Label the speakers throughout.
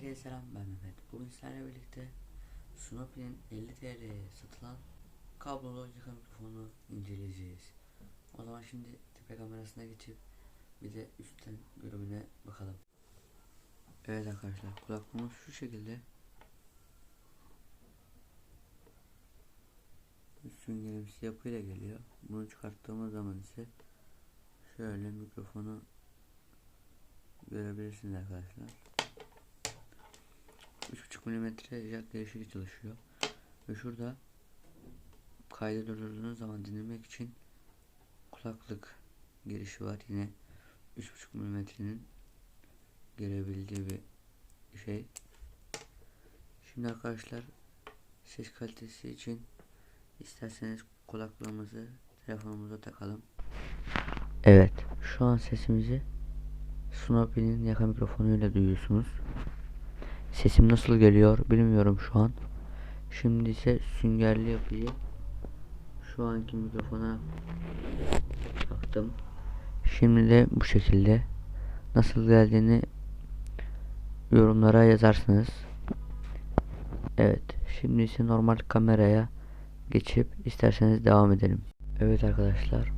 Speaker 1: Herkese selam ben Mehmet. Bugün sizlerle birlikte Snoopy'nin 50 TL'ye satılan kablolu yaka mikrofonu inceleyeceğiz. O zaman şimdi tepe kamerasına geçip bir de üstten görümüne bakalım. Evet arkadaşlar kulaklığımız şu şekilde. Süngerimsi yapıyla geliyor. Bunu çıkarttığımız zaman ise şöyle mikrofonu görebilirsiniz arkadaşlar. 3.5 mm jack değişik çalışıyor. Ve şurada kaydı durdurduğunuz zaman dinlemek için kulaklık girişi var. Yine 3.5 mm'nin gelebildiği bir şey. Şimdi arkadaşlar ses kalitesi için isterseniz kulaklığımızı telefonumuza takalım. Evet, şu an sesimizi Snoopy'nin yaka mikrofonuyla duyuyorsunuz. Sesim nasıl geliyor bilmiyorum şu an. Şimdi ise süngerli yapıyı şu anki mikrofona taktım. Şimdi de bu şekilde nasıl geldiğini yorumlara yazarsınız. Evet, şimdi ise normal kameraya geçip isterseniz devam edelim. Evet arkadaşlar,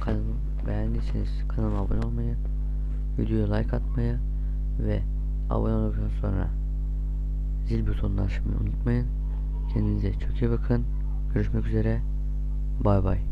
Speaker 1: kanalımı beğendiyseniz kanalıma abone olmayı, videoya like atmayı ve abone olduktan sonra zil butonunu açmayı unutmayın. Kendinize çok iyi bakın. Görüşmek üzere. Bay bay.